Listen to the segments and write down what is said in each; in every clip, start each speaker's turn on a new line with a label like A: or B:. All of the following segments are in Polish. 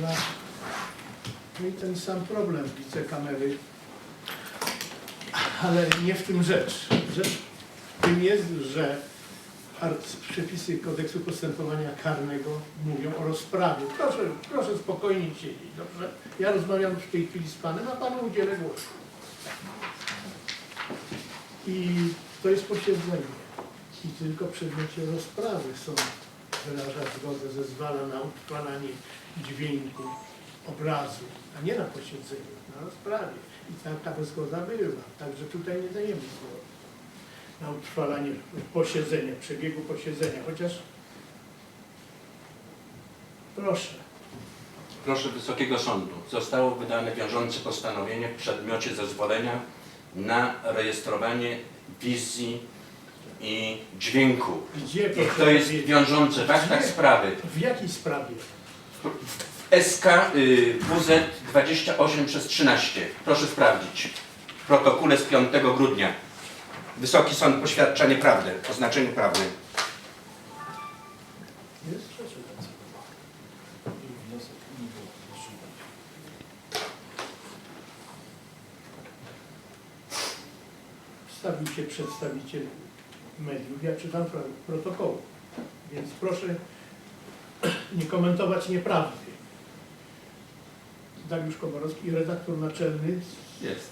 A: No i ten sam problem, widzę kamery. Ale nie w tym rzecz. Rzecz w tym jest, że przepisy kodeksu postępowania karnego mówią o rozprawie. Proszę, proszę spokojnie siedzieć, dobrze? Ja rozmawiam w tej chwili z panem, a panu udzielę głosu. I to jest posiedzenie. I tylko przedmiocie rozprawy sąd wyraża zgodę, zezwala na utrwalanie dźwięku, obrazu, a nie na posiedzeniu, na rozprawie. I taka zgoda była. Także tutaj nie dajemy zgody na utrwalanie posiedzenia, przebiegu posiedzenia, chociaż proszę.
B: Proszę Wysokiego Sądu, zostało wydane wiążące postanowienie w przedmiocie zezwolenia na rejestrowanie wizji i dźwięku.
A: Gdzie
B: I to jest wiążące w aktach
A: Gdzie?
B: sprawy.
A: W jakiej sprawie?
B: SK y, WZ 28 przez 13. Proszę sprawdzić. W protokole z 5 grudnia. Wysoki Sąd poświadcza nieprawdę, o znaczeniu prawnym.
A: Stawił się przedstawiciel mediów, ja czytam pro- protokoły, więc proszę nie komentować nieprawdy. Dariusz Komorowski, redaktor naczelny
B: Jest.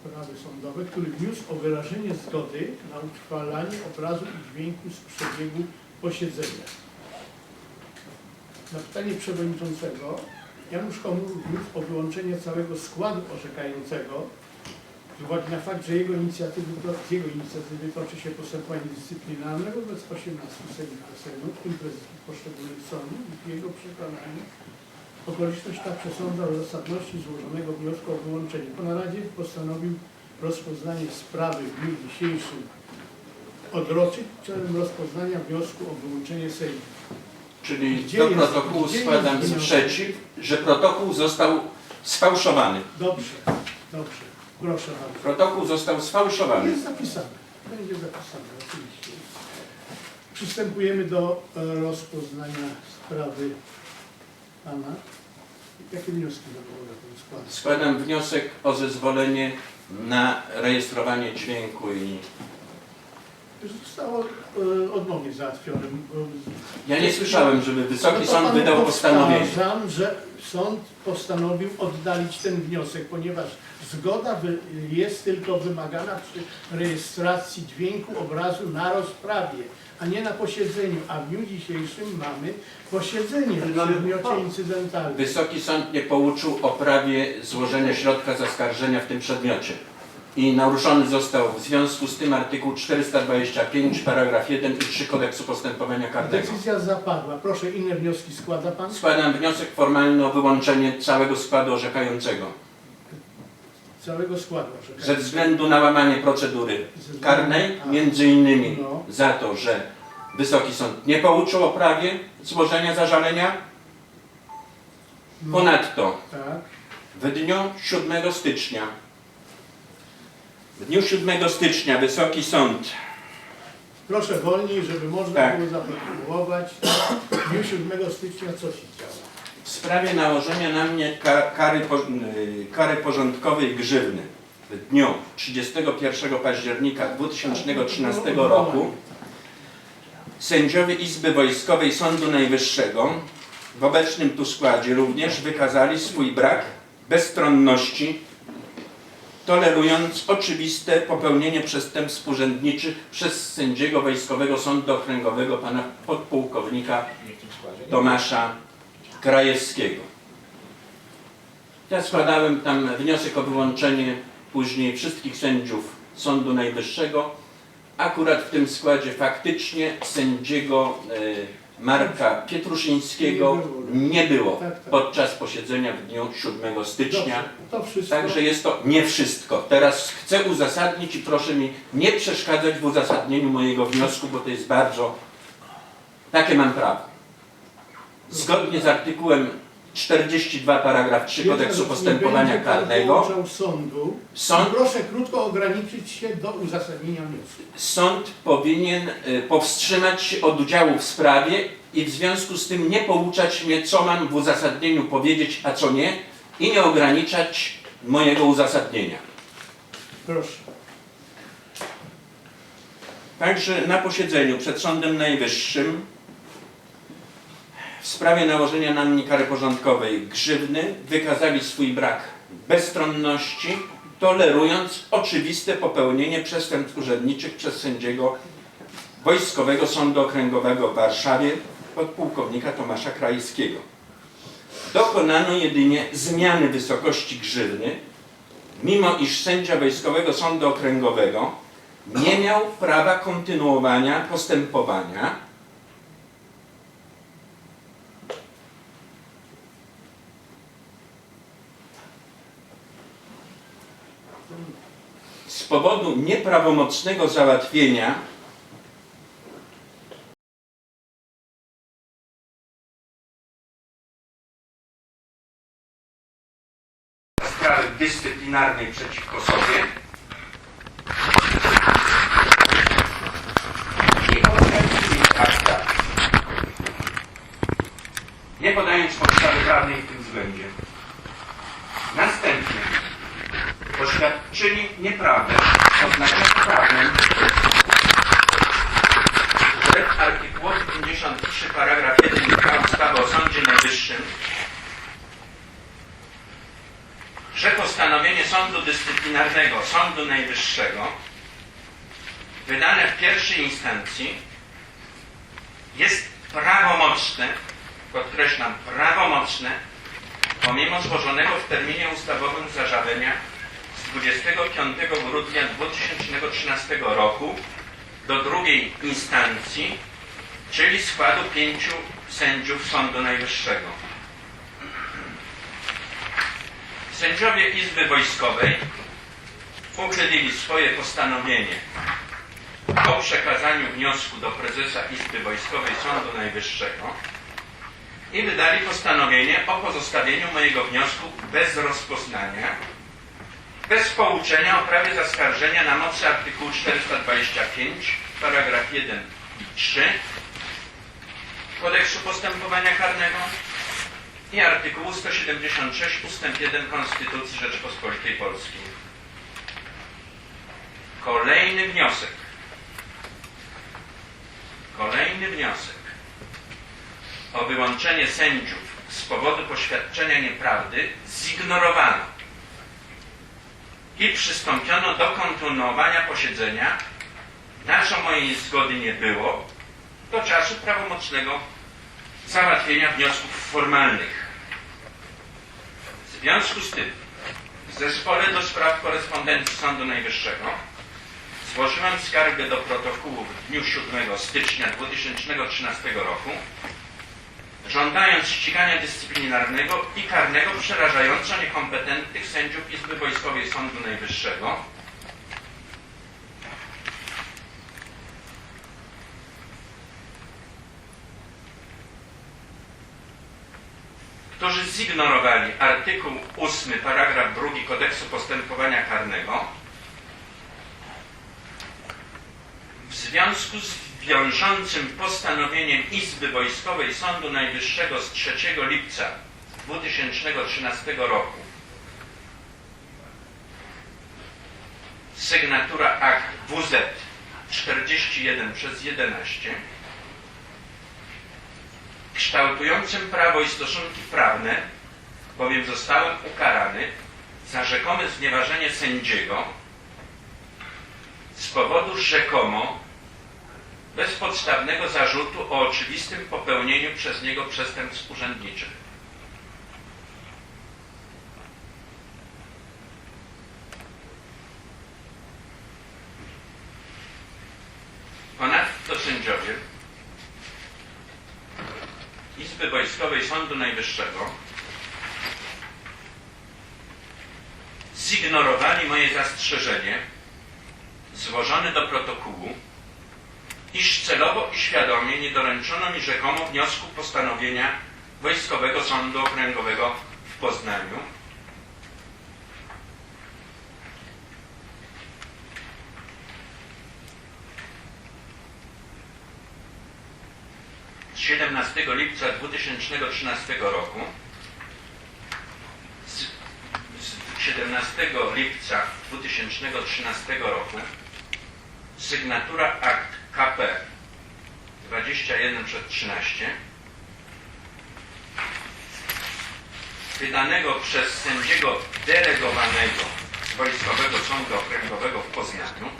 A: sprawy sądowe, który wniósł o wyrażenie zgody na utrwalanie obrazu i dźwięku z przebiegu posiedzenia. Na pytanie przewodniczącego Janusz Komur wniósł o wyłączenie całego składu orzekającego z uwagi na fakt, że jego inicjatywy, z jego inicjatywy toczy się postępowanie dyscyplinarne wobec 18 sędziów Sejmu, w tym poszczególnych sądów i w jego przekonaniu okoliczność ta przesądza o zasadności złożonego wniosku o wyłączenie. Po naradzie postanowił rozpoznanie sprawy w dniu dzisiejszym odroczyć celem rozpoznania wniosku o wyłączenie Sejmu.
B: Czyli
A: Gdzie
B: do
A: jest-
B: protokołu
A: gdzie
B: składam
A: jest wniosek?
B: sprzeciw, że protokół został sfałszowany.
A: Dobrze, dobrze. Proszę bardzo.
B: Protokół został sfałszowany.
A: Jest zapisane. Będzie zapisane, oczywiście. Przystępujemy do e, rozpoznania sprawy Pana. Jakie wnioski zawoła ten skład?
B: Składam wniosek o zezwolenie na rejestrowanie dźwięku i...
A: Zostało e, odmownie załatwione.
B: Ja nie słyszałem, żeby Wysoki
A: to
B: Sąd wydał postanowienie.
A: Powtarzam, że sąd postanowił oddalić ten wniosek, ponieważ zgoda jest tylko wymagana przy rejestracji dźwięku, obrazu na rozprawie, a nie na posiedzeniu. A w dniu dzisiejszym mamy posiedzenie w przedmiocie incydentalnym.
B: Wysoki Sąd nie pouczył o prawie złożenia środka zaskarżenia w tym przedmiocie. I naruszony został w związku z tym artykuł 425, paragraf 1 i 3 Kodeksu Postępowania Karnego.
A: Decyzja zapadła. Proszę, inne wnioski składa Pan?
B: Składam wniosek formalny o wyłączenie całego składu orzekającego
A: Całego składu. orzekania.
B: ze względu na łamanie procedury
A: względu-
B: karnej,
A: A,
B: między innymi
A: No.
B: za to, że Wysoki Sąd nie pouczył o prawie złożenia zażalenia.
A: no,
B: Ponadto
A: Tak.
B: w dniu 7 stycznia w dniu 7 stycznia Wysoki Sąd
A: Proszę wolniej, żeby można
B: Tak.
A: było zaprotokołować. W dniu 7 stycznia co się działo?
B: w sprawie nałożenia na mnie ka- kary, y, kary porządkowej grzywny w dniu 31 października 2013 roku sędziowie Izby Wojskowej Sądu Najwyższego w obecnym tu składzie również wykazali swój brak bezstronności, tolerując oczywiste popełnienie przestępstw urzędniczych przez sędziego Wojskowego Sądu Okręgowego pana podpułkownika Tomasza Krajewskiego. Ja składałem tam wniosek o wyłączenie później wszystkich sędziów Sądu Najwyższego. Akurat w tym składzie faktycznie sędziego e, Marka Pietrusińskiego nie było
A: Tak, tak.
B: podczas posiedzenia w dniu 7 stycznia. Także jest to nie wszystko. Teraz chcę uzasadnić i proszę mi nie przeszkadzać w uzasadnieniu mojego wniosku, bo to jest bardzo... Takie mam prawo. Zgodnie z artykułem 42 paragraf 3 kodeksu
A: Nie
B: postępowania
A: będzie pan
B: karnego.
A: sądu.
B: Sąd-
A: Proszę krótko ograniczyć się do uzasadnienia wniosku.
B: Sąd powinien y, powstrzymać się od udziału w sprawie i w związku z tym nie pouczać mnie, co mam w uzasadnieniu powiedzieć, a co nie, i nie ograniczać mojego uzasadnienia.
A: Proszę.
B: Także na posiedzeniu przed Sądem Najwyższym w sprawie nałożenia na mnie kary porządkowej grzywny wykazali swój brak bezstronności, tolerując oczywiste popełnienie przestępstw urzędniczych przez sędziego Wojskowego Sądu Okręgowego w Warszawie podpułkownika Tomasza Krajskiego. Dokonano jedynie zmiany wysokości grzywny, mimo iż sędzia Wojskowego Sądu Okręgowego nie miał prawa kontynuowania postępowania powodu nieprawomocnego załatwienia sprawy dyscyplinarnej przeciwko sobie i okręcili akta, nie podając podstawy prawnej w tym względzie. Następnie oświadczyli nieprawdę o znaczeniu prawnym, że w artykułowie 53 paragraf 1 ustawy o Sądzie Najwyższym że postanowienie Sądu Dyscyplinarnego Sądu Najwyższego wydane w pierwszej instancji jest prawomocne, podkreślam, prawomocne, pomimo złożonego w terminie ustawowym zażalenia z 25 grudnia 2013 roku do drugiej instancji, czyli składu pięciu sędziów Sądu Najwyższego. Sędziowie Izby Wojskowej uchylili swoje postanowienie o przekazaniu wniosku do prezesa Izby Wojskowej Sądu Najwyższego i wydali postanowienie o pozostawieniu mojego wniosku bez rozpoznania, bez pouczenia o prawie zaskarżenia na mocy artykułu 425, paragraf 1 i 3 Kodeksu Postępowania Karnego i artykułu 176 ustęp 1 Konstytucji Rzeczypospolitej Polskiej. Kolejny wniosek. Kolejny wniosek o wyłączenie sędziów z powodu poświadczenia nieprawdy zignorowano i przystąpiono do kontynuowania posiedzenia, na co mojej zgody nie było, do czasu prawomocnego załatwienia wniosków formalnych. W związku z tym w Zespole do Spraw Korespondencji Sądu Najwyższego złożyłem skargę do protokołu w dniu 7 stycznia 2013 roku żądając ścigania dyscyplinarnego i karnego przerażająco niekompetentnych sędziów Izby Wojskowej Sądu Najwyższego. Którzy zignorowali artykuł 8, paragraf 2 Kodeksu Postępowania Karnego związku z wiążącym postanowieniem Izby Wojskowej Sądu Najwyższego z 3 lipca 2013 roku. Sygnatura akt WZ 41 przez 11 kształtującym prawo i stosunki prawne, bowiem zostałem ukarany za rzekome znieważenie sędziego z powodu rzekomo bezpodstawnego zarzutu o oczywistym popełnieniu przez niego przestępstw urzędniczych. Ponadto sędziowie Izby Wojskowej Sądu Najwyższego zignorowali moje zastrzeżenie złożone do protokołu, iż celowo i świadomie nie doręczono mi rzekomo wniosku postanowienia Wojskowego Sądu Okręgowego w Poznaniu. Z 17 lipca 2013 roku z, z 17 lipca 2013 roku sygnatura akt KP 21 przed 13 wydanego przez sędziego delegowanego Wojskowego Sądu Okręgowego w Poznaniu.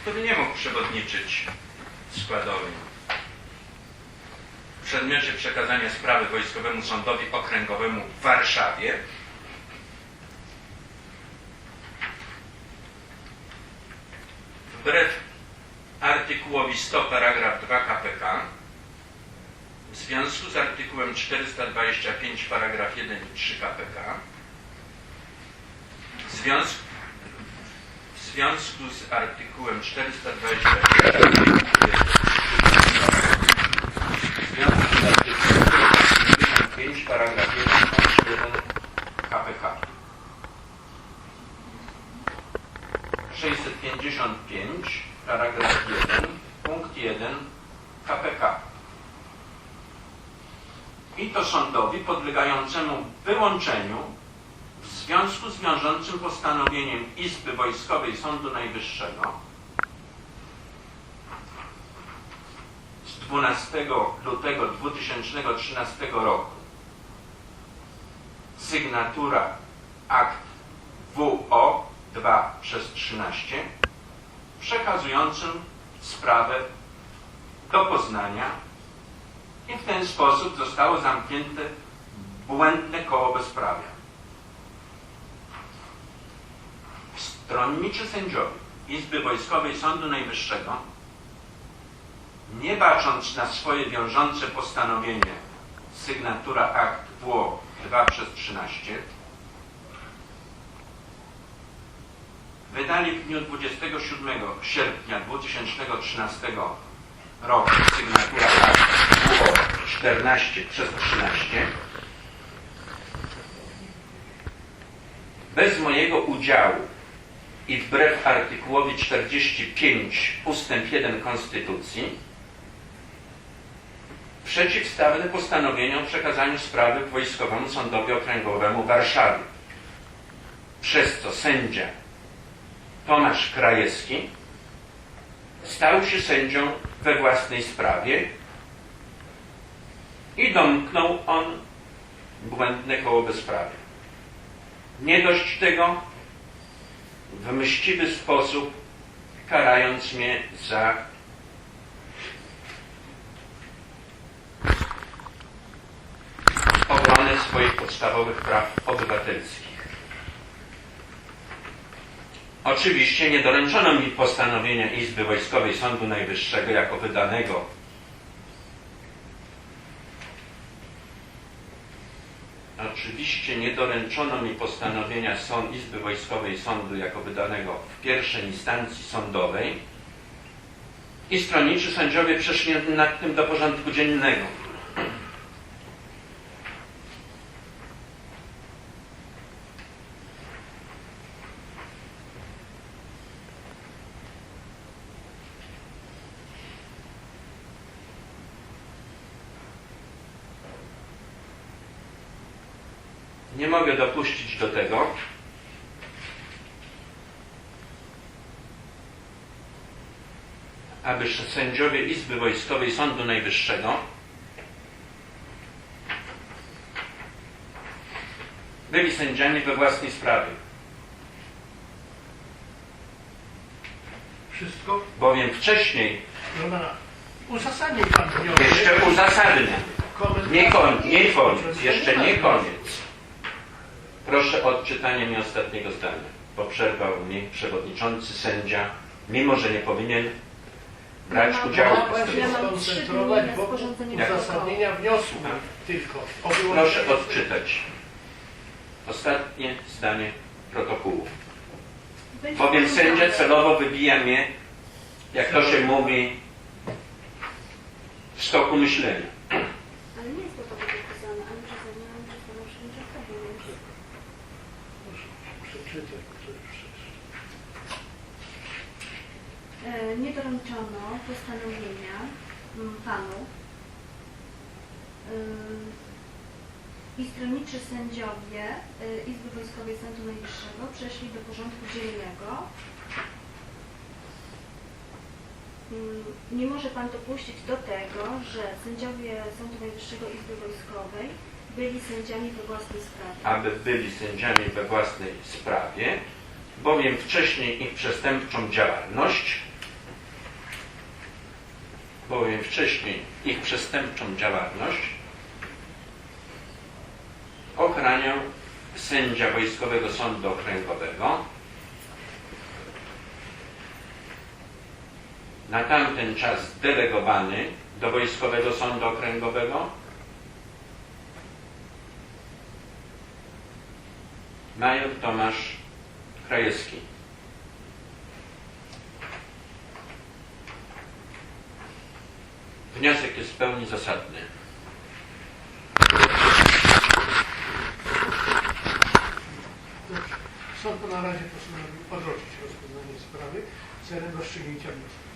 B: Który nie mógł przewodniczyć składowym w przedmiocie przekazania sprawy Wojskowemu Sądowi Okręgowemu w Warszawie wbrew artykułowi 100 paragraf 2 KPK w związku z artykułem 425 paragraf 1 i 3 KPK w związku, w związku z artykułem 425 w związku z artykułem 425 paragraf 1 punkt 1 KPK 655 paragraf 1 punkt 1 KPK i to sądowi podlegającemu wyłączeniu w związku z wiążącym postanowieniem Izby Wojskowej Sądu Najwyższego z 12 lutego 2013 roku. Sygnatura akt WO 2 przez 13 przekazującym sprawę do Poznania i w ten sposób zostało zamknięte błędne koło bezprawia. Stronniczy sędziowie Izby Wojskowej Sądu Najwyższego, nie bacząc na swoje wiążące postanowienie sygnatura akt WO 2 przez 13, wydali w dniu 27 sierpnia 2013 roku sygnatura akt 14 przez 13 bez mojego udziału i wbrew artykułowi 45 ustęp 1 Konstytucji przeciwstawne postanowieniu o przekazaniu sprawy Wojskowemu Sądowi Okręgowemu w Warszawie. Przez co sędzia Tomasz Krajewski stał się sędzią we własnej sprawie i domknął on błędne koło bezprawia. Nie dość tego, w mściwy sposób karając mnie za obronę swoich podstawowych praw obywatelskich. Oczywiście nie doręczono mi postanowienia Izby Wojskowej Sądu Najwyższego jako wydanego Oczywiście nie doręczono mi postanowienia Sąd Izby Wojskowej Sądu jako wydanego w pierwszej instancji sądowej i stronniczy sędziowie przeszli nad tym do porządku dziennego. Nie mogę dopuścić do tego, aby sędziowie Izby Wojskowej Sądu Najwyższego byli sędziami we własnej sprawie,
A: Wszystko?
B: bowiem wcześniej
A: No Pan wniosek.
B: jeszcze uzasadnię. Nie, nie koniec, jeszcze nie koniec. Proszę o odczytanie mi ostatniego zdania, bo przerwał mi przewodniczący sędzia, mimo że nie powinien brać
C: Ja
B: udziału w
C: ja
B: postępowaniu.
C: mam trzy dni
A: skoncentrować
C: na sporządzenie
A: uzasadnienia wniosku tylko. o
B: Proszę odczytać ostatnie zdanie protokołu. Bowiem sędzia celowo wybija mnie, jak to się mówi, stoku myślenia.
C: Ale nie jest to tak napisane, ani przeze mnie, ani przez pana przewodniczącego. więc-
A: Proszę przeczytać, co już przeczytać.
C: E, Nie doręczono postanowienia mm, panu Ym, i stronniczy sędziowie y, Izby Wojskowej Sądu Najwyższego przeszli do porządku dziennego. Ym, Nie może Pan dopuścić do tego, że sędziowie Sądu Najwyższego Izby Wojskowej byli sędziami we własnej sprawie.
B: aby byli sędziami we własnej sprawie, bowiem wcześniej ich przestępczą działalność, bowiem wcześniej ich przestępczą działalność ochraniał sędzia Wojskowego Sądu Okręgowego, na tamten czas delegowany do Wojskowego Sądu Okręgowego, Major Tomasz Krajewski. Wniosek jest w pełni zasadny.
A: Sąd na razie postanowił odroczyć rozpoznanie sprawy celem rozstrzygnięcia wniosku.